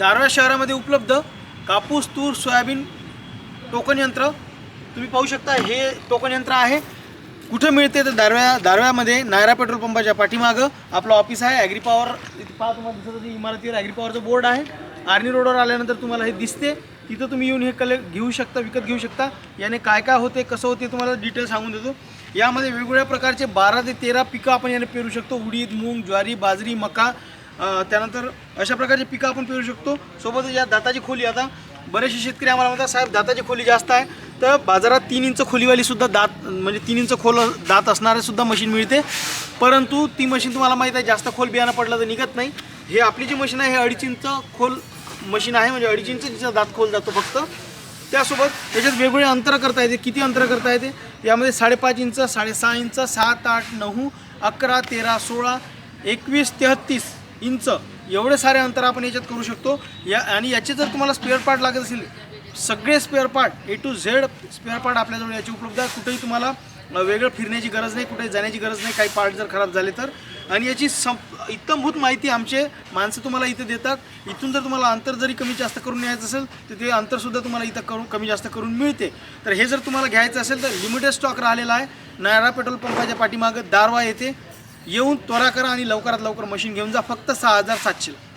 दारव्हा शहरामध्ये उपलब्ध कापूस तूर सोयाबीन टोकन यंत्र तुम्ही पाहू शकता. हे टोकन यंत्र आहे. कुठं मिळते तर दारव्या दारव्यामध्ये नायरा पेट्रोल पंपाच्या पाठीमागं आपलं ऑफिस आहे. ॲग्री पॉवर इथे पहा तुम्हाला दिसत इमारतीवर ॲग्री पॉवरचं बोर्ड आहे. आर्नी रोडवर आल्यानंतर तुम्हाला हे दिसते. तिथं तुम्ही येऊन हे कलेक्ट घेऊ शकता विकत घेऊ शकता. याने काय काय होते कसं होते तुम्हाला डिटेल सांगून देतो. यामध्ये वेगवेगळ्या प्रकारचे बारा ते तेरा पिकं आपण याने पेरू शकतो. उडीद मूग ज्वारी बाजरी मका त्यानंतर अशा प्रकारचे पिकं आपण पेरू शकतो. सोबतच या दाताची खोली आता बरेचसे शेतकरी आम्हाला म्हणतात साहेब दाताची खोली जास्त आहे. तर बाजारात तीन इंच खोलीवालीसुद्धा दात म्हणजे तीन इंच खोल दात असणारेसुद्धा मशीन मिळते. परंतु ती मशीन तुम्हाला माहीत आहे जास्त खोल बियाणं पडलं तर निघत नाही. हे आपली जी मशीन आहे हे अडीच इंच खोल मशीन आहे म्हणजे अडीच इंच तिचा दात खोल जातो फक्त. त्यासोबत त्याच्यात वेगवेगळे अंतर करता येते. किती अंतर करता येते? यामध्ये साडेपाच इंच साडेसहा इंच सात आठ नऊ अकरा तेरा सोळा एकवीस तेहत्तीस इंच. एवढे सारे अंतर आपण याच्यात करू शकतो. या आणि याचे जर तुम्हाला स्पेअर पार्ट लागत असेल सगळे spare part A to Z spare part आपल्याजवळ याची उपलब्ध आहे कुठेही तुम्हाला वेगळं फिरण्याची गरज नाही कुठेही जाण्याची गरज नाही काही पार्ट जर खराब झाले तर. आणि याची सं इत्तमभूत माहिती आमचे माणसं तुम्हाला इथे देतात. इथून जर तुम्हाला अंतर जरी कमी जास्त करून न्यायचं असेल तर ते अंतरसुद्धा तुम्हाला इथं करून कमी जास्त करून मिळते. तर हे जर तुम्हाला घ्यायचं असेल तर लिमिटेड स्टॉक राहिलेला आहे. नायरा पेट्रोल पंपाच्या पाठीमागं दारवा येते येऊन त्वरा करा आणि लवकरात लवकर मशीन घेऊन जा. फक्त सहा हजार सातशेला.